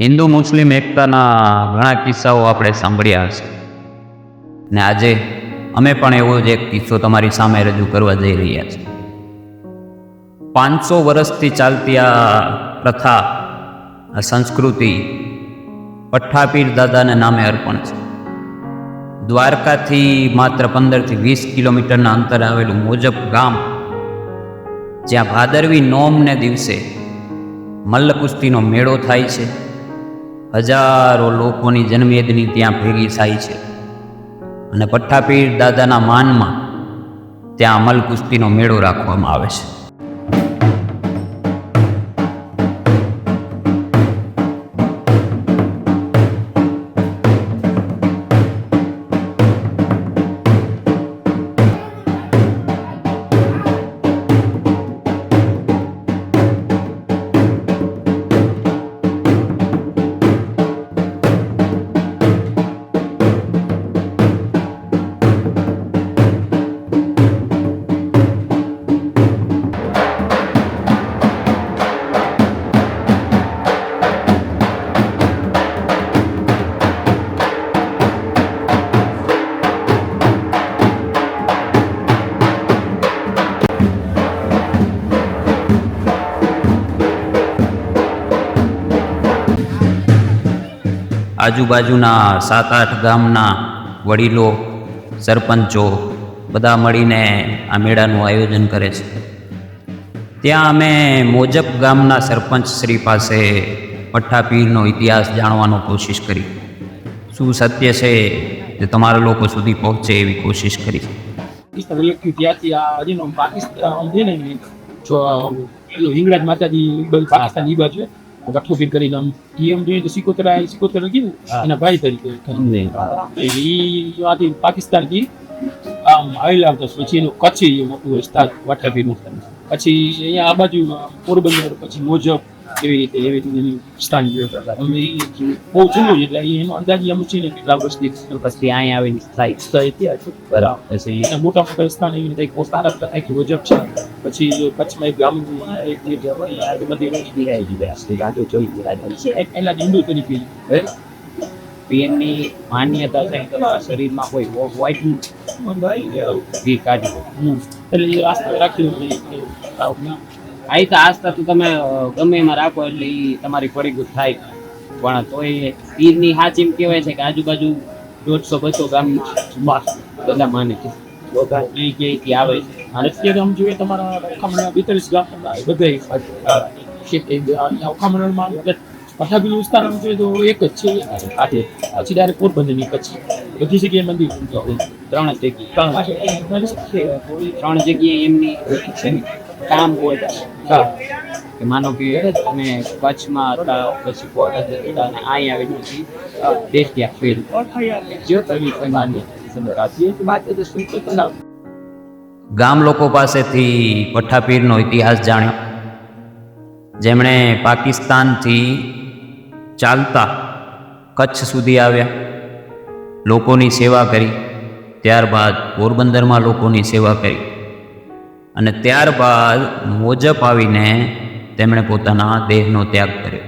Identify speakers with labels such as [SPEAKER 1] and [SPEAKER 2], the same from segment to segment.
[SPEAKER 1] હિન્દુ મુસ્લિમ એકતાના ઘણા કિસ્સાઓ આપણે સાંભળ્યા હશે. ને આજે અમે પણ એવો જ એક કિસ્સો તમારી સામે રજૂ કરવા જઈ રહ્યા છીએ. પાંચસો વર્ષથી ચાલતી આ પ્રથા, આ સંસ્કૃતિ પઠ્ઠાપીર દાદાને નામે અર્પણ છે. દ્વારકાથી માત્ર પંદરથી વીસ કિલોમીટરના અંતરે આવેલું મોજબ ગામ, જ્યાં ભાદરવી નોમને દિવસે મલ્લકુસ્તીનો મેળો થાય છે. હજારો લોકોની જન્મેદની ત્યાં ભેગી થાય છે. અને પઠ્ઠાપીર દાદાના માનમાં ત્યાં અમલ કુસ્તીનો મેળો રાખવામાં આવે છે. આજુબાજુના સાત આઠ ગામના વડીલો, સરપંચો બધા મળીને આ મેળાનું આયોજન કરે છે. ત્યાં અમે મોજબ ગામના સરપંચ શ્રી પાસે પઠ્ઠાપીરનો ઇતિહાસ જાણવાનો કોશિશ કરી. શું સત્ય છે તે તમારા લોકો સુધી પહોંચે એવી કોશિશ કરી.
[SPEAKER 2] પાકિસ્તાન પાકિસ્તાન છે ને, જો પેલું હિંગળાજ માતાજી પાકિસ્તાન ઈ બાજુ. કરીને આમ ઈ એમ જોઈએ તો સિકોતરા સિકોતરા કીધું એના ભાઈ તરીકે. ઈ આથી પાકિસ્તાનથી આમ આવેલા આવતા પછી એનું કચ્છી મોટું વિસ્તાર વાટાપીરનું પછી અહીંયા આ બાજુ પોરબંદર પછી મોજબ એવી રીતે એવી રીતે એનું સ્થાન અમે બહુ જૂનું એટલે એનો અંદાજ એમ છે ને કેટલા વર્ષથી
[SPEAKER 1] પછી અહીંયા આવીને થાય.
[SPEAKER 2] તો
[SPEAKER 1] બરાબર. પછી
[SPEAKER 2] અને મોટા મોટા સ્થાન એવી રીતે પોતાના એક રોજક છે. પછી કચ્છમાં એક ગામ એક બધી એક હિન્દુ તરીકે.
[SPEAKER 1] પીએમની માન્યતા છે શરીરમાં કોઈ વ્હાઇટ ઘી કાઢી.
[SPEAKER 2] એટલે એ આસ્થા રાખી આ
[SPEAKER 1] તો આસ્થા તો તમે ગમે એમાં રાખો એટલે એ તમારી પડીગું થાય. પણ તોય પીરની હાચીમ કહેવાય છે કે આજુબાજુ દોઢસો બસો ગામ બધા માને છે. એ કે આવે છે.
[SPEAKER 2] અત્યારે આમ જોઈએ તમારા ઓખામણા બેતાલીસ ગામ. બધા ઓખામણામાં પઠાબીલ વિસ્તાર આમ જોઈએ તો એક જ છે. આટલે પછી ડાયરેક્ટ પોરબંદરની કચ્છ બધી જગ્યાએ મંદિર
[SPEAKER 1] ત્રણ જ જગ્યાએ ત્રણ જગ્યાએ એમની કામ હોય કે માનો કે તમે કચ્છમાં હતા પછી પોરબંદર હતા અને અહીં આવી નથી દેશ ત્યાં ફેલ જો તમે ગામ લોકો પાસેથી પઠ્ઠાપીરનો ઇતિહાસ જાણ્યો. જેમણે પાકિસ્તાનથી ચાલતા કચ્છ સુધી આવ્યા. લોકોની સેવા કરી. ત્યારબાદ પોરબંદરમાં લોકોની સેવા કરી. અને ત્યારબાદ મોજપ આવીને તેમણે પોતાના દેહનો ત્યાગ કર્યો.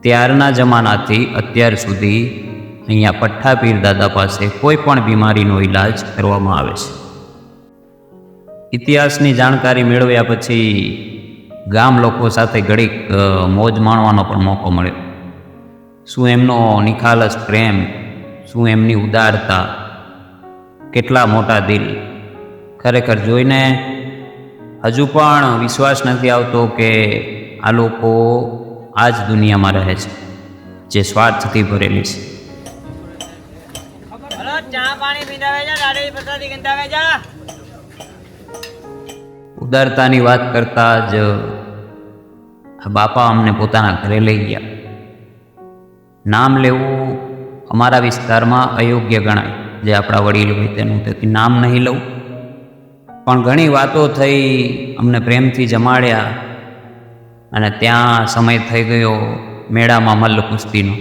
[SPEAKER 1] ત્યારના જમાનાથી અત્યાર સુધી અહીંયા પઠ્ઠાપીર દાદા પાસે કોઈ પણ બીમારીનો ઈલાજ કરવામાં આવે છે. ઇતિહાસની જાણકારી મેળવ્યા પછી ગામ લોકો સાથે ઘડીક મોજ માણવાનો પણ મોકો મળ્યો. શું એમનો નિખાલસ પ્રેમ, શું એમની ઉદારતા, કેટલા મોટા દિલ ખરેખર જોઈને હજુ પણ વિશ્વાસ નથી આવતો કે આ લોકો આ જ દુનિયામાં રહે છે જે સ્વાર્થથી ભરેલી છે. ઉદારતાની વાત કરતા જ આ બાપા અમને પોતાના ઘરે લઈ ગયા. નામ લેવું અમારા વિસ્તારમાં અયોગ્ય ગણાય જે આપણા વડીલ હોય તેનું તેથી નામ નહીં લઉં. પણ ઘણી વાતો થઈ, અમને પ્રેમથી જમાડ્યા અને ત્યાં સમય થઈ ગયો મેળામાં મલ્લ કુસ્તીનો.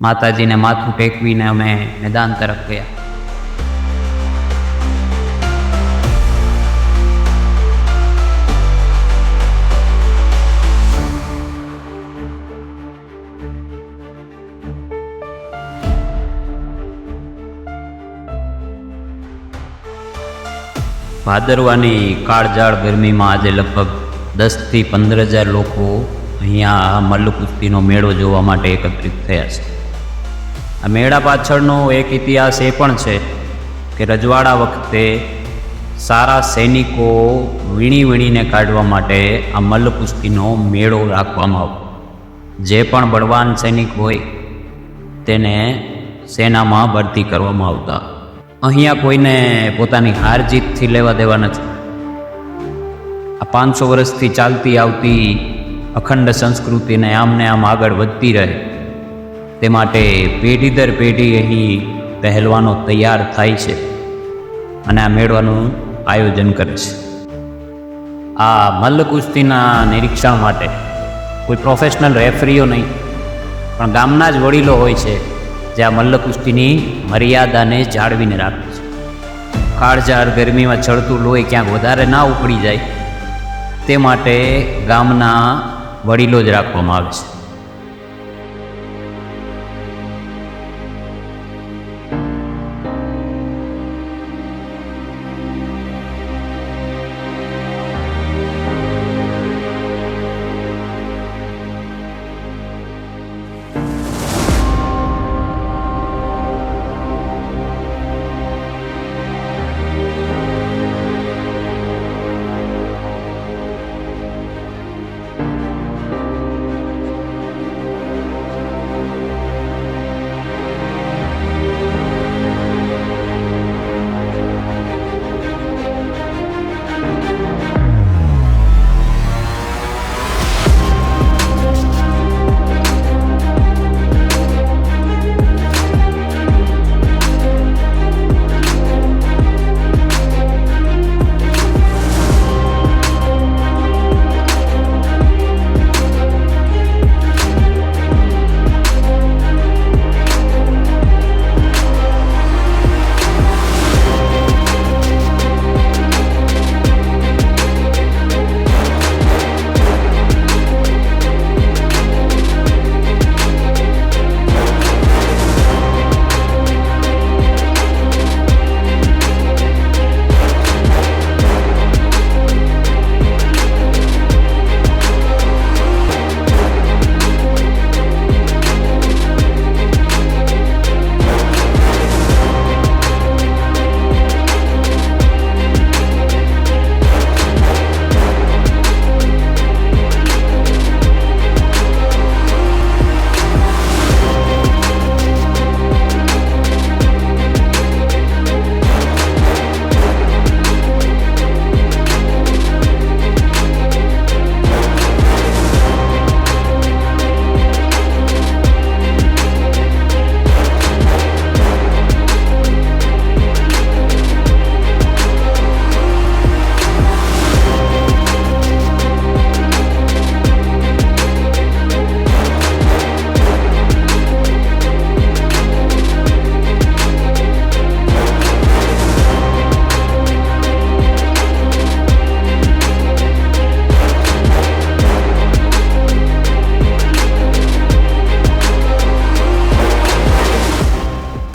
[SPEAKER 1] માતાજીને માથું ટેકવીને અમે મેદાન તરફ ગયા. ભાદરવાની કાળજાળ ગરમીમાં આજે લગભગ દસથી પંદર હજાર લોકો અહીંયા મલ્લકુસ્તીનો મેળો જોવા માટે એકત્રિત થયા છે. આ મેળા પાછળનો એક ઇતિહાસ એ પણ છે કે રજવાડા વખતે સારા સૈનિકો વીણી વીણીને કાઢવા માટે આ મલ્લકુસ્તીનો મેળો રાખવામાં આવતો. જે પણ બળવાન સૈનિક હોય તેને સેનામાં ભરતી કરવામાં આવતા. અહીંયા કોઈને પોતાની હાર જીતથી લેવા દેવા નથી. આ પાંચસો વર્ષથી ચાલતી આવતી અખંડ સંસ્કૃતિને આમને આમ આગળ વધતી રહે. તે માટે પેઢી દર પેઢી અહીં પહેલવાનો તૈયાર થાય છે અને આ મેળવાનું આયોજન કરે છે. આ મલ્લ કુસ્તીના નિરીક્ષણ માટે કોઈ પ્રોફેશનલ રેફરીઓ નહીં, પણ ગામના જ વડીલો હોય છે જે આ મલ્લકુસ્તીની મર્યાદાને જાળવીને રાખે છે. કાળઝાળ ગરમીમાં ચડતું લોહી ક્યાંક વધારે ના ઉપડી જાય, તે માટે ગામના વડીલો જ રાખવામાં આવે છે.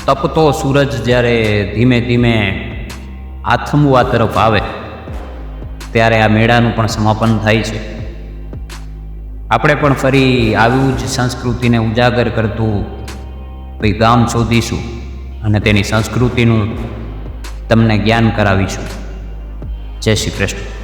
[SPEAKER 1] તપતો સૂરજ જ્યારે ધીમે ધીમે આથમવા તરફ આવે, ત્યારે આ મેળાનું પણ સમાપન થાય છે. આપણે પણ ફરી આવ્યું જ સંસ્કૃતિને ઉજાગર કરતું કોઈ ગામ શોધીશું અને તેની સંસ્કૃતિનું તમને જ્ઞાન કરાવીશું. જય શ્રી કૃષ્ણ.